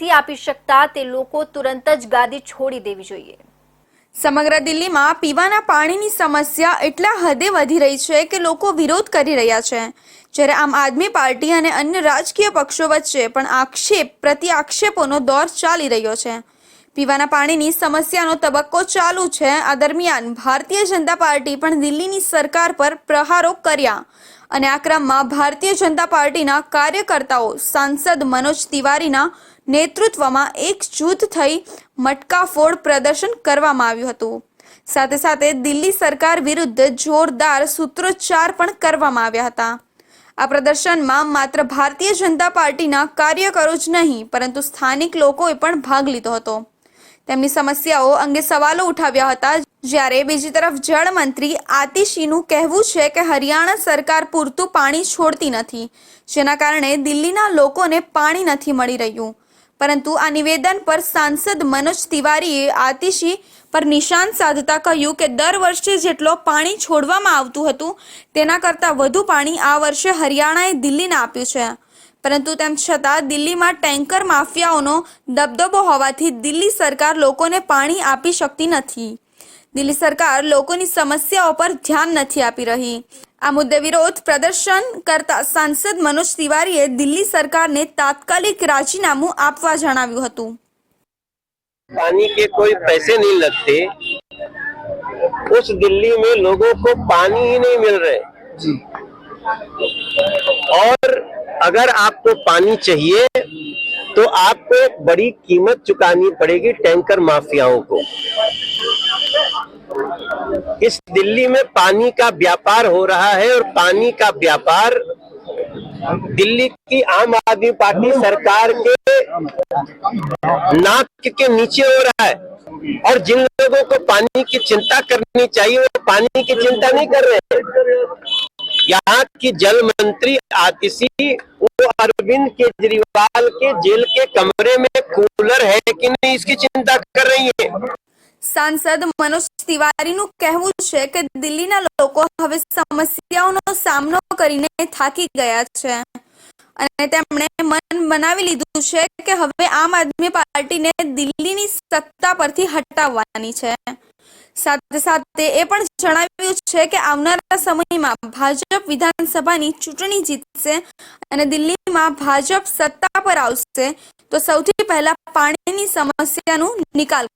નથી આપી શકતા તે લોકો તુરંત જ ગાદી છોડી દેવી જોઈએ. સમગ્ર દિલ્હીમાં પીવાના પાણીની સમસ્યા એટલા હદે વધી રહી છે કે લોકો વિરોધ કરી રહ્યા છે. જ્યારે આમ આદમી પાર્ટી અને અન્ય રાજકીય પક્ષો વચ્ચે પણ આક્ષેપ પ્રતિ આક્ષેપોનો દોર ચાલી રહ્યો છે. પીવાના પાણીની સમસ્યાનો તબક્કો ચાલુ છે. આ દરમિયાન ભારતીય જનતા પાર્ટી પણ દિલ્હીની સરકાર પર પ્રહારો કર્યા અને આ ક્રમમાં ભારતીય જનતા પાર્ટીના કાર્યકર્તાઓ સાંસદ મનોજ તિવારીના નેતૃત્વમાં એક જૂથ થઈ મટકાફોડ પ્રદર્શન કરવામાં આવ્યું હતું. સાથે સાથે દિલ્હી સરકાર વિરુદ્ધ જોરદાર સૂત્રોચ્ચાર પણ કરવામાં આવ્યા હતા. આ પ્રદર્શનમાં માત્ર ભારતીય જનતા પાર્ટીના કાર્યકરો જ નહીં, પરંતુ સ્થાનિક લોકોએ પણ ભાગ લીધો હતો. તેમની સમસ્યાઓ અંગે સવાલો ઉઠાવ્યા હતા, જ્યારે બીજી તરફ જળ મંત્રી આતિશીનું કહેવું છે કે હરિયાણા સરકાર પૂરતું પાણી છોડતી નથી, જેના કારણે દિલ્હીના લોકોને પાણી નથી મળી રહ્યું. પરંતુ આ નિવેદન પર સાંસદ મનોજ તિવારીએ આતિશી પર નિશાન સાધતા કહ્યું કે દર વર્ષે જેટલો પાણી છોડવામાં આવતું હતું, તેના કરતાં વધુ પાણી આ વર્ષે હરિયાણાએ દિલ્હીને આપ્યું છે. પરંતુ તેમ છતાં દિલ્હીમાં ટેન્કર માફિયાઓનો દબદબો હોવાથી દિલ્હી સરકાર લોકોને પાણી આપી શકતી નથી. દિલ્હી સરકાર લોકોની સમસ્યાઓ પર ધ્યાન નથી આપી રહી આ મુદ્દે વિરોધ પ્રદર્શન કરતા સાંસદ મનોજ તિવારીએ દિલ્હી સરકારને તાત્કાલિક રાજીનામું આપવા જણાવ્યું હતું पानी के कोई पैसे नहीं लगते उस दिल्ली में लोगों को पानी ही नहीं मिल रहे और अगर आपको पानी चाहिए तो आपको एक बड़ी कीमत चुकानी पड़ेगी टैंकर माफियाओं को इस दिल्ली में पानी का व्यापार हो रहा है और पानी का व्यापार दिल्ली की आम आदमी पार्टी सरकार के नाक के नीचे हो रहा है। और जिन लोगों को पानी की चिंता करनी चाहिए, वो पानी की चिंता नहीं कर रहे हैं। यहाँ की जल मंत्री आतिशी, वो अरविंद केजरीवाल के जेल के कमरे में कूलर है कि नहीं, इसकी चिंता कर रही है। સાંસદ મનોજ તિવારીનું કહેવું છે કે દિલ્હીના લોકો હવે સમસ્યાઓનો સામનો કરીને થાકી ગયા છે. અને તેમણે મન બનાવી લીધું છે કે હવે આમ આદમી પાર્ટીને દિલ્હીની સત્તા પરથી હટાવવાની છે. સાથે સાથે એ પણ જણાવ્યું છે કે આવનારા સમયમાં ભાજપ વિધાનસભાની ચૂંટણી જીતશે અને દિલ્હીમાં ભાજપ સત્તા પર આવશે તો સૌથી પહેલા પાણીની સમસ્યાનું નિકાલ